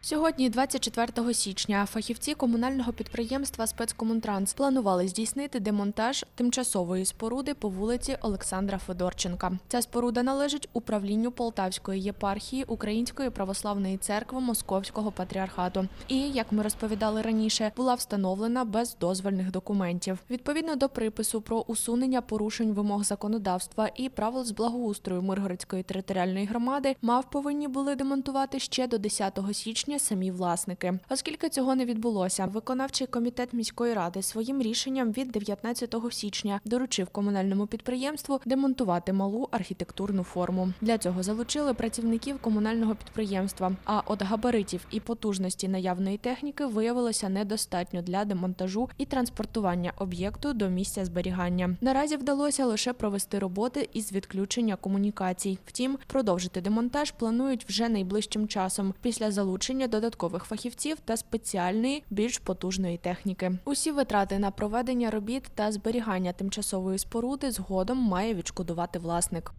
Сьогодні, 24 січня, фахівці комунального підприємства Спецкомунтранс планували здійснити демонтаж тимчасової споруди по вулиці Олександра Федорченка. Ця споруда належить управлінню Полтавської єпархії Української православної церкви Московського патріархату. І, як ми розповідали раніше, була встановлена без дозвольних документів. Відповідно до припису про усунення порушень вимог законодавства і правил з благоустрою Миргородської територіальної громади, мав повинні були демонтувати ще до 10 січня самі власники. Оскільки цього не відбулося, виконавчий комітет міської ради своїм рішенням від 19 січня доручив комунальному підприємству демонтувати малу архітектурну форму. Для цього залучили працівників комунального підприємства. А от габаритів і потужності наявної техніки виявилося недостатньо для демонтажу і транспортування об'єкту до місця зберігання. Наразі вдалося лише провести роботи із відключення комунікацій. Втім, продовжити демонтаж планують вже найближчим часом після залучення додаткових фахівців та спеціальної більш потужної техніки. Усі витрати на проведення робіт та зберігання тимчасової споруди згодом має відшкодувати власник.